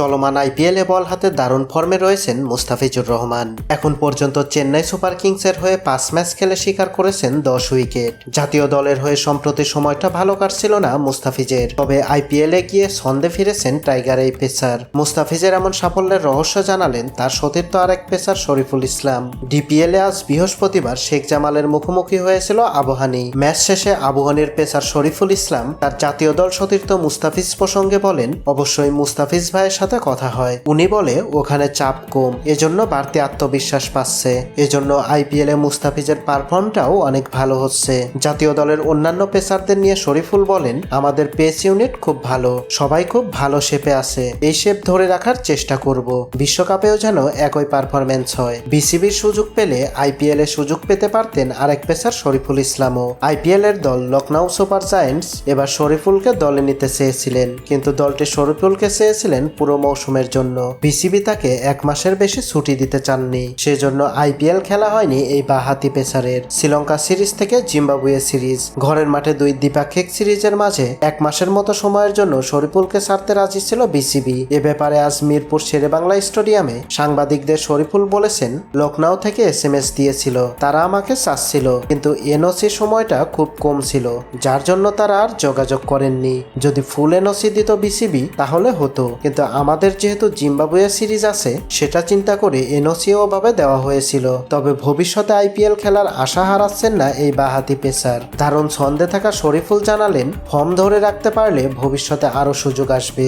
চলমান আইপিএলে বল হাতে দারুণ ফর্মে রয়েছেন মুস্তাফিজুর রহমান। এখন পর্যন্ত চেন্নাই সুপার কিংসের হয়ে পাঁচ ম্যাচ খেলে স্বীকার করেছেন দশ উইকেট। জাতীয় দলের হয়ে সম্প্রতি সময়টা ভালো কাটছিল না মুস্তাফিজের, তবে আইপিএলে গিয়ে ছন্দে ফিরেছেন টাইগার এই পেসার। মুস্তাফিজের এমন সাফল্যের রহস্য জানালেন তার সতীর্থ আরেক পেসার শরীফুল ইসলাম। ডিপিএলে আজ বৃহস্পতিবার শেখ জামালের মুখোমুখি হয়েছিল আবহানি ম্যাচ শেষে আবহানির পেসার শরীফুল ইসলাম তার জাতীয় দল সতীর্থ মুস্তাফিজ প্রসঙ্গে বলেন, অবশ্যই মুস্তাফিজ ভাইয়ের সাথে কথা হয়। উনি বলে, ওখানে চাপ কম। এজন্য বাড়তি আত্মবিশ্বাস পাচ্ছে। এজন্য আইপিএলে মুস্তাফিজের পারফর্মটাও অনেক ভালো হচ্ছে। জাতীয় দলের অন্যান্য পেসারদের নিয়ে শরীফুল বলেন, আমাদের পেস ইউনিট খুব ভালো। সবাই খুব ভালো শেপে আছে। এই শেপ ধরে রাখার চেষ্টা করব। বিশ্বকাপেও যেন একই পারফরমেন্স হয়। বিসিবির সুযোগ পেলে আইপিএল এ সুযোগ পেতে পারতেন আরেক পেসার শরীফুল ইসলামও। আইপিএল এর দল লখনৌ সুপার জায়ান্টস এবার শরীফুলকে দলে নিতে চেয়েছিলেন। কিন্তু দলটি শরীফুলকে চেয়েছিলেন পুরো মৌসুমের জন্য। বিসিবি তাকে এক মাসের বেশি ছুটি দিতে চাননি। সেজন্য আইপিএল খেলা হয়নি এই বাহাতি পেসারের। শ্রীলঙ্কা সিরিজ থেকে জিম্বাবুয়ে সিরিজ। ঘরের মাঠে দুই দ্বিপাক্ষিক সিরিজের মাঝে এক মাসের মতো সময়ের জন্য শরীফুলকে ছাড়তে রাজি ছিল বিসিবি। এ ব্যাপারে আজ মিরপুর শেরেবাংলা স্টেডিয়ামে সাংবাদিকদের শরীফুল বলেছেন লখনৌ থেকে এস এম এস দিয়েছিল। তারা আমাকে চাচ্ছিল, কিন্তু এনওসি সময়টা খুব কম ছিল, যার জন্য তারা আর যোগাযোগ করেননি। যদি ফুল এনওসি দিত বিসিবি, তাহলে হতো, কিন্তু আমাদের যেহেতু জিম্বাবুয়ে সিরিজ আছে, সেটা চিন্তা করে এনওসিও ভাবে দেওয়া হয়েছিল। তবে ভবিষ্যতে আইপিএল খেলার আশা হারাচ্ছেন না এই বাহাতি পেসার। ধারণ ছন্দে থাকা শরীফুল জানালেন, ফর্ম ধরে রাখতে পারলে ভবিষ্যতে আরও সুযোগ আসবে।